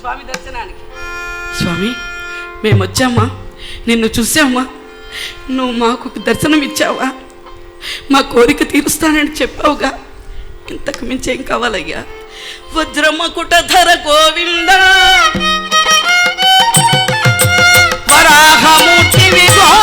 స్వామి దర్శనానికి. స్వామి మేము వచ్చామా నిన్ను చూసామా నువ్వు మాకు దర్శనం ఇచ్చావా? మా కోరిక తీరుస్తానని చెప్పావుగా. ఇంతకు మించి ఏం కావాలయ్యా? వజ్రమకుట ధర గోవింద. వరాహమూర్తి విగో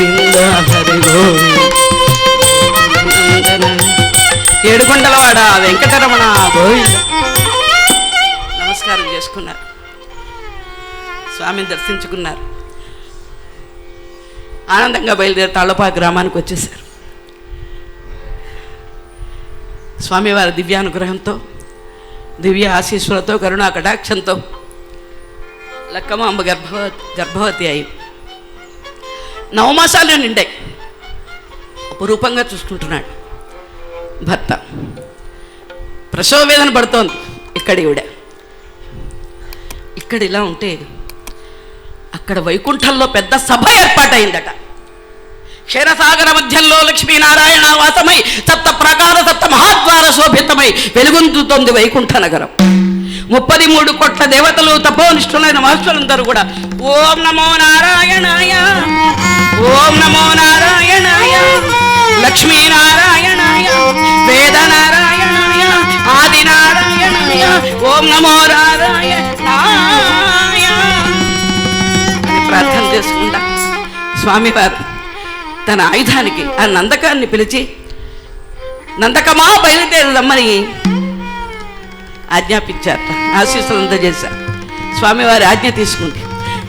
గోవింద హరి గోవింద ఏడుకొండలవాడ వెంకటరమణ గోవింద నమస్కారం చేసుకున్నారు స్వామిని దర్శించుకున్నారు ఆనందంగా బయలుదేరి తాళపా గ్రామానికి వచ్చేసారు స్వామివారి దివ్యానుగ్రహంతో దివ్య ఆశీస్సులతో కరుణా కటాక్షంతో లక్కమాంబ గర్భవతి గర్భవతి అయి నవమాసాలు నిండాయి అపురూపంగా చూసుకుంటున్నాడు. భర్త. ప్రసవ వేదన పడుతోంది ఇక్కడ ఈవిడ. ఇక్కడ ఇలా ఉంటే అక్కడ వైకుంఠంలో పెద్ద సభ ఏర్పాటైందట. క్షీరసాగర మధ్యంలో లక్ష్మీనారాయణ వాసమై సప్త ప్రకార సప్త మహాద్వార శోభితమై వెలుగొందుతోంది వైకుంఠ నగరం. ముప్పది మూడు కోట్ల దేవతలు తపోనిష్ఠులైన మహర్షులందరూ కూడా ఓం నమో నారాయణాయ. ఓం నమో నారాయణాయ. లక్ష్మీనారాయణాయ. వేద నారాయణాయ ఆది నారాయణాయ ఓం నమో నారాయణాయ. ప్రార్థన చేసుకుంటా. స్వామివారు తన ఆయుధానికి ఆ నందకాన్ని పిలిచి నందకమా బయలుదేరమ్మని ఆజ్ఞాపించారు ఆశీస్సులు అందజేశారు. స్వామివారి ఆజ్ఞ తీసుకుంది.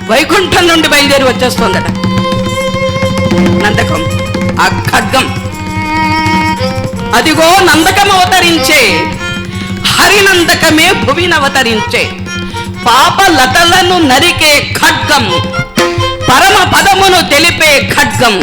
వైకుంఠం నుండి బయలుదేరి వచ్చేస్తోందట. నందకం ఆ ఖడ్గం. అదిగో నందకం అవతరించే హరినందకమే భువినవతరించే పాప లతలను నరికే ఖడ్గం పరమ పదమును తెలిపే ఖడ్గం.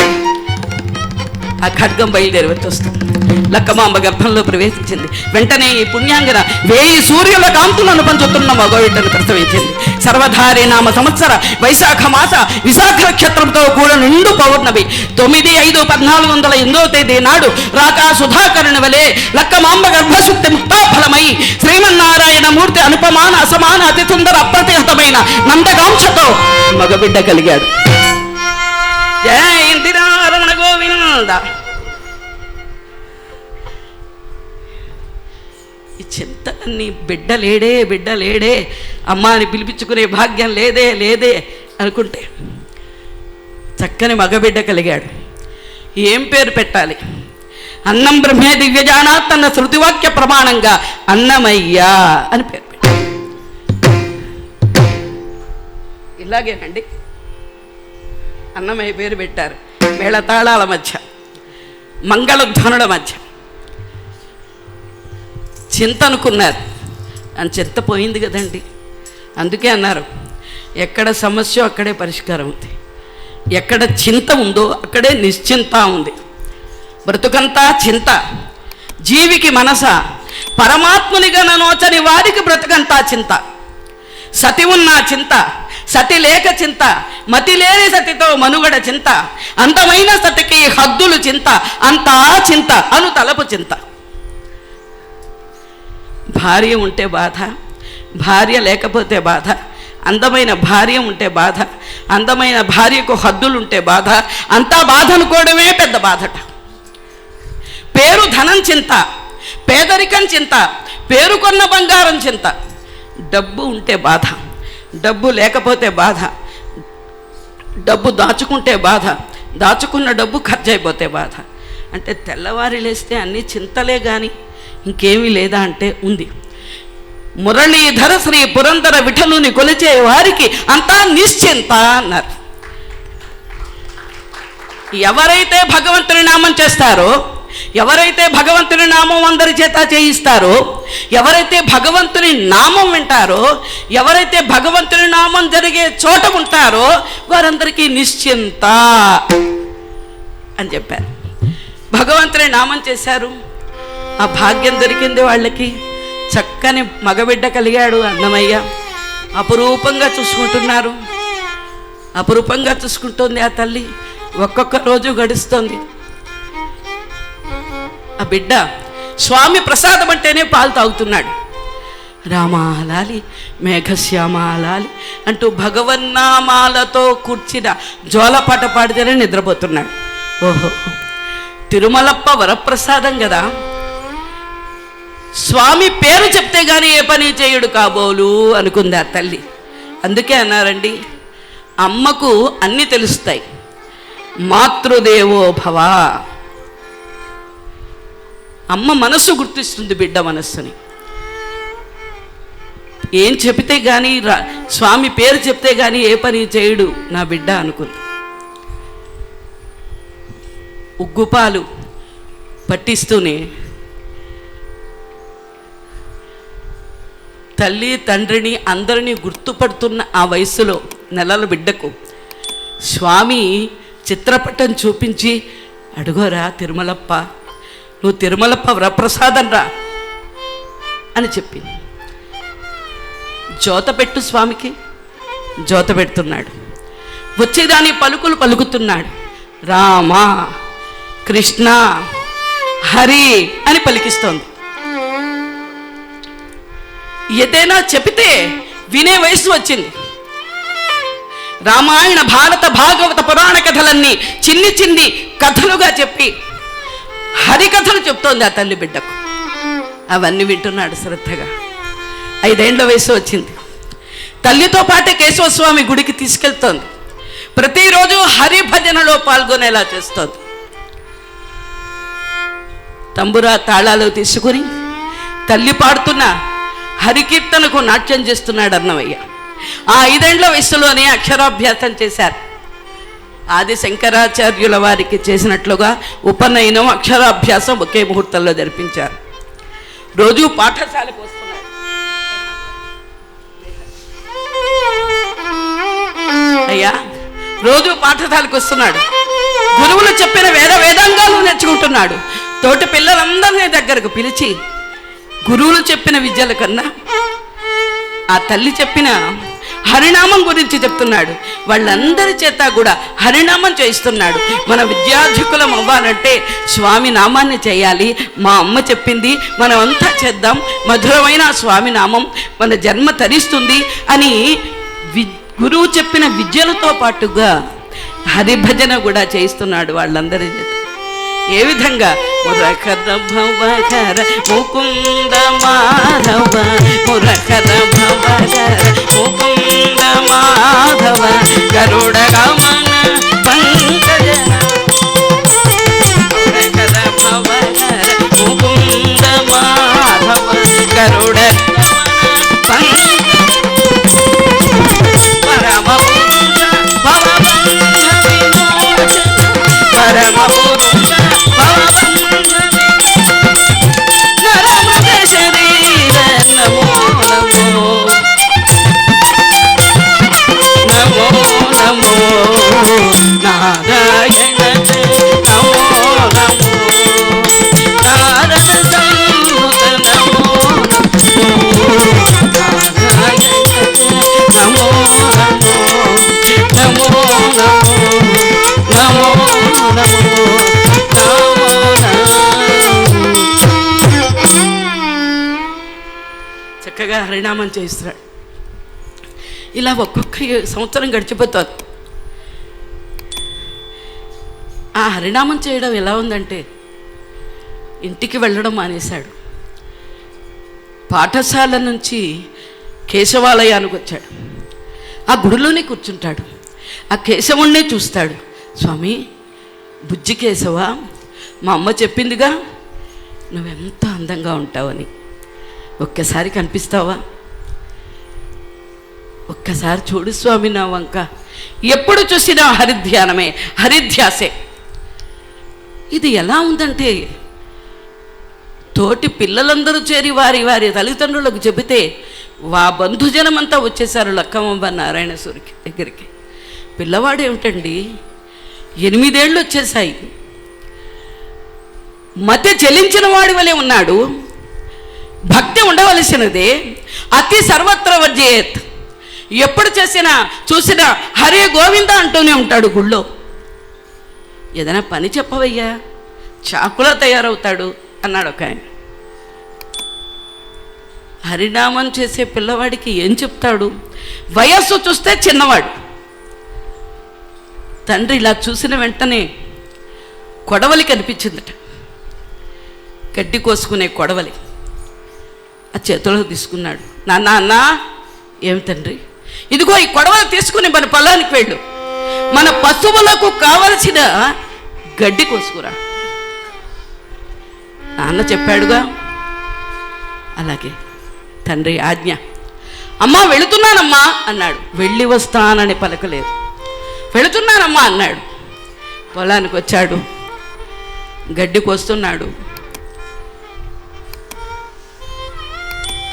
ఆ ఖడ్గం బయలుదేరి వచ్చేస్తుంది. లక్కమాంబ గర్భంలో ప్రవేశించింది. వెంటనే ఈ పుణ్యాంగన వేయి సూర్యుల కాంతులను పంచుతున్న మగవిడ్డను ప్రసవించింది. సర్వధారి నామ సంవత్సర వైశాఖ మాస విశాఖ నక్షత్రంతో కూడా నిండు పౌర్ణమి తొమ్మిది ఐదు పద్నాలుగు వందల ఎనిమిదో తేదీ నాడు రాకా సుధాకరుని వలె లక్కమాంబ గర్భశుద్ధి ముక్తాఫలమై శ్రీమన్నారాయణ మూర్తి అనుపమాన అసమాన అతి సుందర అప్రతిహతమైన నందకాంశతో మగబిడ్డ కలిగాడు. జయ ఇందిరారమణ గోవింద. చింత చింతలన్నీ బిడ్డ లేడే బిడ్డ లేడే. అమ్మ అని పిలిపించుకునే భాగ్యం లేదే లేదే అనుకుంటే చక్కని మగబిడ్డ కలిగాడు. ఏం పేరు పెట్టాలి? అన్నం బ్రహ్మే దివ్యజానాత్ అన్న శృతివాక్య ప్రమాణంగా అన్నమయ్యా అని పేరు ఇలాగేనండి. అన్నమయ్య పేరు పెట్టారు. మేళతాళాల మధ్య మంగళధ్వనుల మధ్య. చింత అనుకున్నారు. అని చింత పోయింది కదండి. అందుకే అన్నారు ఎక్కడ సమస్య అక్కడే పరిష్కారం ఉంది. ఎక్కడ చింత ఉందో అక్కడే నిశ్చింత ఉంది. బ్రతుకంతా చింత. జీవికి మనస. పరమాత్మునిగా నోచని వారికి బ్రతుకంతా చింత. సతి ఉన్న చింత. సతి లేక చింత. మతి లేని సతితో మనుగడ చింత. అందమైన సతికి హద్దులు చింత. అంతా చింత. అను తలపు చింత. భార్య ఉంటే బాధ భార్య లేకపోతే బాధ అందమైన భార్య ఉంటే బాధ అందమైన భార్యకు హద్దులు ఉంటే బాధ అంతా బాధ అనుకోవడమే పెద్ద బాధట. పేరు ధనం చింత పేదరికం చింత పేరుకొన్న బంగారం చింత. డబ్బు ఉంటే బాధ డబ్బు లేకపోతే బాధ డబ్బు దాచుకుంటే బాధ దాచుకున్న డబ్బు ఖర్చు అయిపోతే బాధ. అంటే తెల్లవారి లేస్తే అన్నీ చింతలే కానీ ఇంకేమీ లేదా అంటే ఉంది. మురళీధర శ్రీ పురంధర విఠలుని కొలిచే వారికి అంతా నిశ్చింత అన్నారు. ఎవరైతే భగవంతుని నామం చేస్తారో ఎవరైతే భగవంతుని నామం అందరి చేత చేయిస్తారో ఎవరైతే భగవంతుని నామం వింటారో ఎవరైతే భగవంతుని నామం జరిగే చోట ఉంటారో వారందరికీ నిశ్చింత అని చెప్పారు. భగవంతుని నామం చేశారు. ఆ భాగ్యం దొరికింది వాళ్ళకి. చక్కని మగబిడ్డ కలిగాడు అన్నమయ్య. అపురూపంగా చూసుకుంటున్నారు. అపురూపంగా చూసుకుంటుంది ఆ తల్లి. ఒక్కొక్క రోజు గడుస్తుంది. ఆ బిడ్డ స్వామి ప్రసాదం అంటేనే పాలు తాగుతున్నాడు. రామాలాలి మేఘశ్యామాలాలి అంటూ భగవన్నామాలతో కూర్చిన జోలపాట పాడితేనే నిద్రపోతున్నాడు. ఓహో తిరుమలప్ప వరప్రసాదం కదా. స్వామి పేరు చెప్తే గాని ఏ పని చేయుడు కాబోలు అనుకుంది ఆ తల్లి. అందుకే అన్నారండి అమ్మకు అన్నీ తెలుస్తాయి. మాతృదేవో భవ. అమ్మ మనస్సు గుర్తిస్తుంది బిడ్డ మనస్సుని. ఏం చెబితే కానీ రా స్వామి పేరు చెప్తే కానీ ఏ పని చేయడు నా బిడ్డ అనుకుంది. ఉగ్గుపాలు పట్టిస్తూనే తల్లి తండ్రిని అందరినీ గుర్తుపడుతున్న ఆ వయసులో నెలల బిడ్డకు స్వామి చిత్రపటం చూపించి అడుగోరా తిరుమలప్ప నువ్వు తిరుమలప్ప వరప్రసాదం రా అని చెప్పింది. జోత పెట్టు స్వామికి జోత పెడుతున్నాడు. వచ్చేదాని పలుకులు పలుకుతున్నాడు. రామ కృష్ణ హరి అని పలికిస్తోంది. ఏదైనా చెబితే వినే వయసు వచ్చింది. రామాయణ భారత భాగవత పురాణ కథలన్నీ చిన్ని చిన్ని కథలుగా చెప్పి హరికథలు చెప్తోంది ఆ తల్లి బిడ్డకు. అవన్నీ వింటున్నాడు శ్రద్ధగా. ఐదేండ్ల వయసు వచ్చింది. తల్లితో పాటే కేశవస్వామి గుడికి తీసుకెళ్తోంది. ప్రతిరోజు హరి భజనలో పాల్గొనేలా చేస్తోంది. తంబురా తాళాలు తీసుకుని తల్లి పాడుతున్న హరికీర్తనకు నాట్యం చేస్తున్నాడు అన్నమయ్య. ఆ ఐదేండ్ల వయసులోనే అక్షరాభ్యాసం చేశారు. ఆది శంకరాచార్యుల వారికి చేసినట్లుగా ఉపనయనం అక్షరాభ్యాసం ఒకే ముహూర్తంలో జరిపించారు. రోజు పాఠశాలకు వస్తున్నాడు అయ్యా రోజు పాఠశాలకు వస్తున్నాడు. గురువులు చెప్పిన వేద వేదాంగాలు నేర్చుకుంటున్నాడు. తోటి పిల్లలందరినీ దగ్గరకు పిలిచి గురువులు చెప్పిన విద్యల కన్నా ఆ తల్లి చెప్పిన హరినామం గురించి చెప్తున్నాడు. వాళ్ళందరి చేత కూడా హరినామం చేయిస్తున్నాడు. మన విద్యార్థికులం అవ్వాలంటే స్వామి నామాన్ని చేయాలి. మా అమ్మ చెప్పింది మనం అంతా చేద్దాం. మధురమైన స్వామినామం స్వామి నామం మన జన్మ తరిస్తుంది అని వి గురువు చెప్పిన విద్యలతో పాటుగా హరిభజన కూడా చేయిస్తున్నాడు వాళ్ళందరి చేత. ఏ విధంగా మురకర భవకర ముకుంద మాధవ మురకర భవకర ముకుంద చక్కగా హరినామం చేయిస్తున్నాడు. ఇలా ఒక్కొక్క సంవత్సరం గడిచిపోతుంది. ఆ హరినామం చేయడం ఎలా ఉందంటే ఇంటికి వెళ్ళడం మానేశాడు. పాఠశాల నుంచి కేశవాలయానికి వచ్చాడు. ఆ గుడిలోనే కూర్చుంటాడు. ఆ కేశవుణ్ణే చూస్తాడు. స్వామి బుజ్జి కేశవ మా అమ్మ చెప్పిందిగా నువ్వెంత అందంగా ఉంటావని. ఒక్కసారి కనిపిస్తావా? ఒక్కసారి చూడు స్వామి నా వంక. ఎప్పుడు చూసినా హరిధ్యానమే హరిధ్యాసే. ఇది ఎలా ఉందంటే తోటి పిల్లలందరూ చేరి వారి వారి తల్లిదండ్రులకు చెబితే వా బంధుజనమంతా వచ్చేసారు లక్కమ్మ నారాయణ సూరికి దగ్గరికి. పిల్లవాడు ఏమిటండి? ఎనిమిదేళ్ళు వచ్చేసాయి మధ్య చెలించిన వాడి వలె ఉన్నాడు. భక్తి ఉండవలసినదే. అతి సర్వత్ర వర్జేత్ ఎప్పుడు చేసినా చూసినా హరే గోవింద అంటూనే ఉంటాడు గుళ్ళో. ఏదైనా పని చెప్పవయ్యా? చాకులో తయారవుతాడు అన్నాడు ఒక ఆయన. హరినామం చేసే పిల్లవాడికి ఏం చెప్తాడు? వయస్సు చూస్తే చిన్నవాడు. తండ్రి ఇలా చూసిన వెంటనే కొడవలి కనిపించిందట. గడ్డి కోసుకునే కొడవలి. ఆ చేతిలో తీసుకున్నాడు. నాన్న అన్న ఏమి తండ్రి? ఇదిగో ఈ కొడవలు తీసుకుని మన పొలానికి వెళ్ళు. మన పశువులకు కావలసిన గడ్డి కోసుకురా. నాన్న చెప్పాడుగా అలాగే. తండ్రి ఆజ్ఞ. అమ్మా వెళుతున్నానమ్మా అన్నాడు. వెళ్ళి వస్తానని పలకలేదు. వెళుతున్నానమ్మా అన్నాడు. పొలానికి వచ్చాడు. గడ్డి కోస్తున్నాడు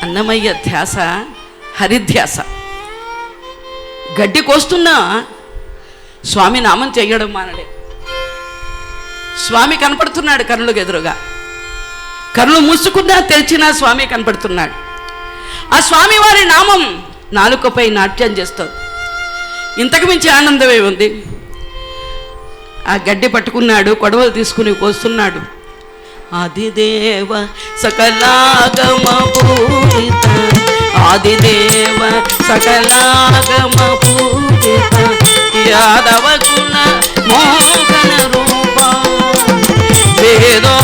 అన్నమయ్య ధ్యాస హరిధ్యాస. గడ్డి కోస్తున్నా స్వామి నామం చెయ్యడం మానలే. స్వామి కనపడుతున్నాడు కర్ణులకు ఎదురుగా. కర్ణులు మూసుకున్నా తెరిచినా స్వామి కనపడుతున్నాడు. ఆ స్వామివారి నామం నాలుకపై నాట్యం చేస్తారు ఇంతకు మించి ఆనందమే ఉంది. ఆ గడ్డి పట్టుకున్నాడు కొడవలు తీసుకుని కోస్తున్నాడు ఆదిదేవ సకలాగమ పూజిత ఆదిదేవ సకలాగమ పూజిత యాదవ గుణ మోహన రూప వేదో